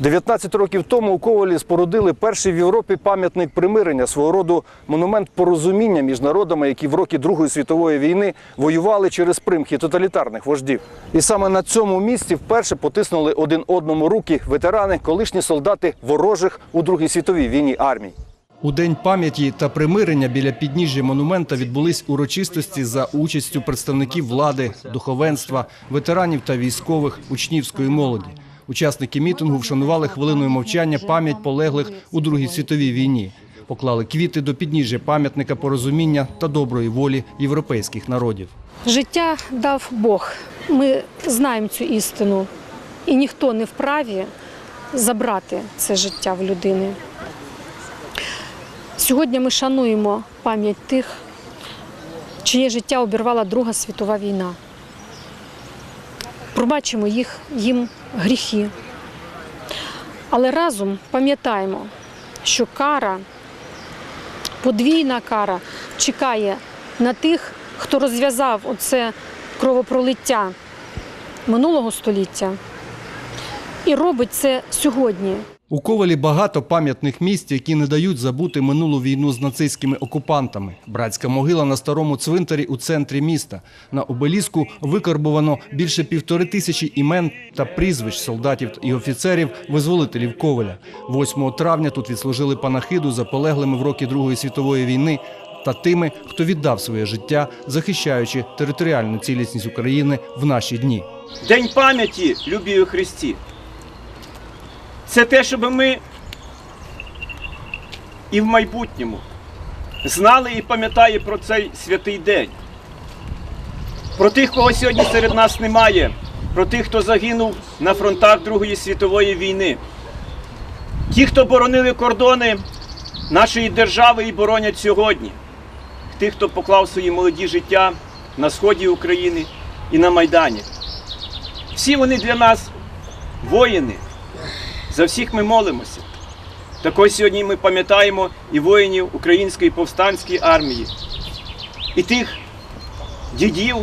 19 років тому у Ковалі спорудили перший в Європі пам'ятник примирення, свого роду монумент порозуміння між народами, які в роки Другої світової війни воювали через примхи тоталітарних вождів. І саме на цьому місці вперше потиснули один одному руки ветерани, колишні солдати ворожих у Другій світовій війні армій. У день пам'яті та примирення біля підніжжя монумента відбулись урочистості за участю представників влади, духовенства, ветеранів та військових учнівської молоді. Учасники мітингу вшанували хвилиною мовчання пам'ять полеглих у Другій світовій війні. Поклали квіти до підніжжя пам'ятника порозуміння та доброї волі європейських народів. Життя дав Бог. Ми знаємо цю істину, і ніхто не вправі забрати це життя в людини. Сьогодні ми шануємо пам'ять тих, чиє життя обірвала Друга світова війна. Пробачимо їх, їм гріхи. Але разом пам'ятаємо, що кара, подвійна кара чекає на тих, хто розв'язав оце кровопролиття минулого століття і робить це сьогодні. У Ковалі багато пам'ятних місць, які не дають забути минулу війну з нацистськими окупантами. Братська могила на старому цвинтарі у центрі міста. На обеліску викарбовано більше півтори тисячі імен та прізвищ солдатів і офіцерів, визволителів Коваля. 8 травня тут відслужили панахиду за полеглими в роки Другої світової війни та тими, хто віддав своє життя, захищаючи територіальну цілісність України в наші дні. День пам'яті, любі у Христі. Це те, щоб ми і в майбутньому знали і пам'ятали про цей святий день. Про тих, кого сьогодні серед нас немає, про тих, хто загинув на фронтах Другої світової війни. Ті, хто боронили кордони нашої держави і боронять сьогодні. Тих, хто поклав свої молоді життя на сході України і на Майдані. Всі вони для нас воїни. За всіх ми молимося. Також сьогодні ми пам'ятаємо і воїнів Української повстанської армії, і тих дідів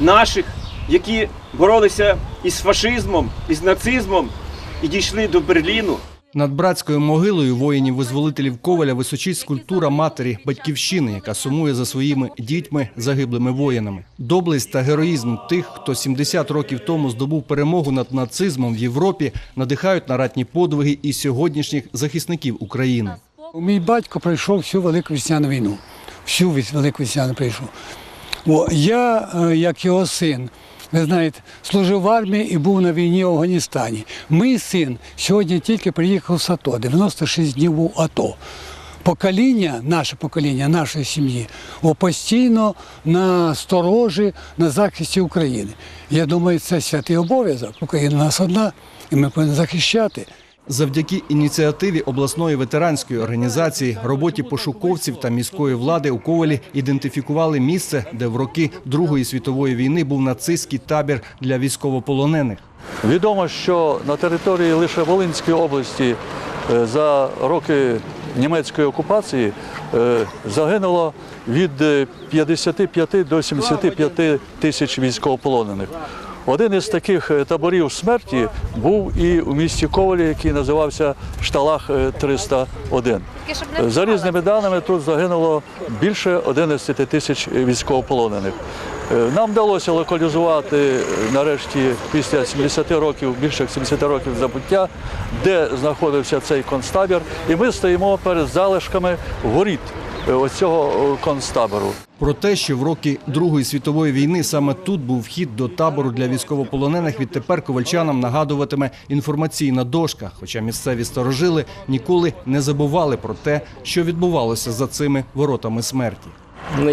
наших, які боролися із фашизмом, із нацизмом і дійшли до Берліну. Над братською могилою воїнів-визволителів Коваля височить скульптура матері батьківщини, яка сумує за своїми дітьми загиблими воїнами. Доблесть та героїзм тих, хто 70 років тому здобув перемогу над нацизмом в Європі, надихають на ратні подвиги і сьогоднішніх захисників України. Мій батько пройшов всю Велику Весняну війну. Всю Велику Весняну пройшов. О, я, е, як його син, ви знаєте, служив в армії і був на війні в Афганістані. Мій син сьогодні тільки приїхав з АТО, 96 днів був АТО. Покоління, наше покоління, нашої сім'ї, постійно на сторожі, на захисті України. Я думаю, це святий обов'язок. Україна нас одна, і ми повинні захищати. Завдяки ініціативі обласної ветеранської організації, роботі пошуковців та міської влади у Ковалі ідентифікували місце, де в роки Другої світової війни був нацистський табір для військовополонених. Відомо, що на території лише Волинської області е, за роки німецької окупації е, загинуло від е, 55 до 75 тисяч військовополонених. Один із таких е, таборів смерті був і у місті Ковалі, який називався Шталах е, 301. Е, За різними даними тут загинуло більше 11 тисяч військовополонених. Е, Нам вдалося локалізувати нарешті після 70 років, більше 70 років забуття, де знаходився цей концтабір, і ми стоїмо перед залишками воріт е, ось цього е, концтабору. Про те, що в роки Другої світової війни саме тут був вхід до табору для військовополонених, відтепер ковальчанам нагадуватиме інформаційна дошка. Хоча місцеві старожили ніколи не забували про те, що відбувалося за цими воротами смерті.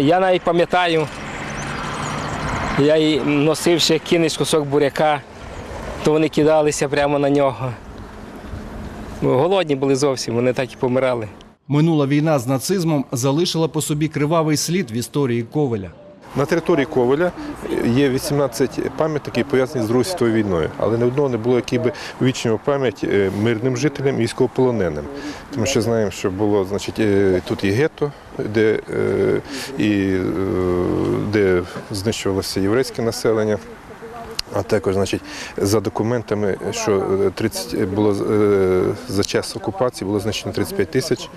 Я навіть пам'ятаю, я й носив ще кинеш кусок буряка, то вони кидалися прямо на нього. Голодні були зовсім, вони так і помирали. Минула війна з нацизмом залишила по собі кривавий слід в історії Ковеля. На території Ковеля є 18 пам'ятників пов'язані з світовою війною, але не одного не було, який би увічнював пам'ять е, мирним жителям військовополоненим. Тому що знаємо, що було, значить, е, тут і гетто, де, е, і, де знищувалося єврейське населення. А також, значить, за документами, що е, 30 було е, за час окупації було знищено 35 тисяч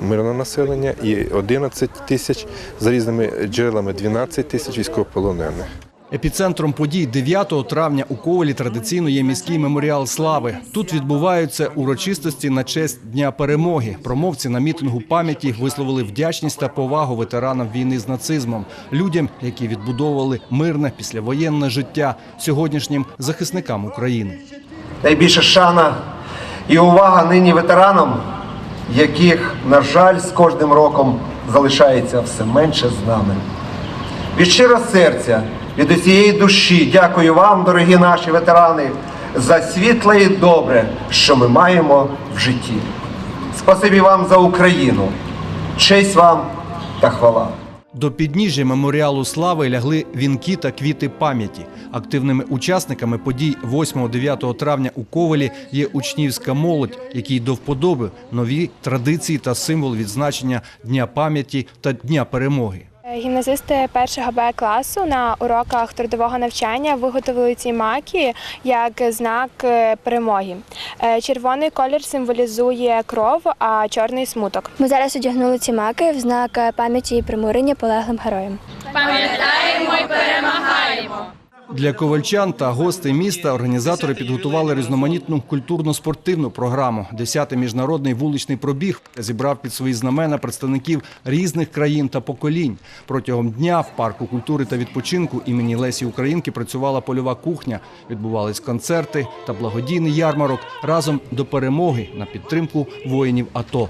мирного населення і 11 тисяч за різними джерелами 12 тисяч військовополонених. Епіцентром подій 9 травня у Ковалі традиційно є міський меморіал слави. Тут відбуваються урочистості на честь Дня перемоги. Промовці на мітингу пам'яті висловили вдячність та повагу ветеранам війни з нацизмом, людям, які відбудовували мирне післявоєнне життя сьогоднішнім захисникам України. найбільша шана і увага нині ветеранам, яких, на жаль, з кожним роком залишається все менше з нами. Від щирого серця, від усієї душі дякую вам, дорогі наші ветерани, за світле і добре, що ми маємо в житті. Спасибі вам за Україну. Честь вам та хвала. До підніжжя меморіалу слави лягли вінки та квіти пам'яті. Активними учасниками подій 8-9 травня у Ковалі є учнівська молодь, якій до вподоби нові традиції та символ відзначення Дня пам'яті та Дня перемоги. Гімназисти першого Б класу на уроках трудового навчання виготовили ці маки як знак е, перемоги. Е, Червоний колір символізує кров, а чорний смуток. Ми зараз одягнули ці маки в знак пам'яті і примирення полеглим героям. Для ковальчан та гостей міста організатори підготували різноманітну культурно-спортивну програму. Десятий міжнародний вуличний пробіг зібрав під свої знамена представників різних країн та поколінь. Протягом дня в парку культури та відпочинку імені Лесі Українки працювала польова кухня. Відбувались концерти та благодійний ярмарок разом до перемоги на підтримку воїнів АТО.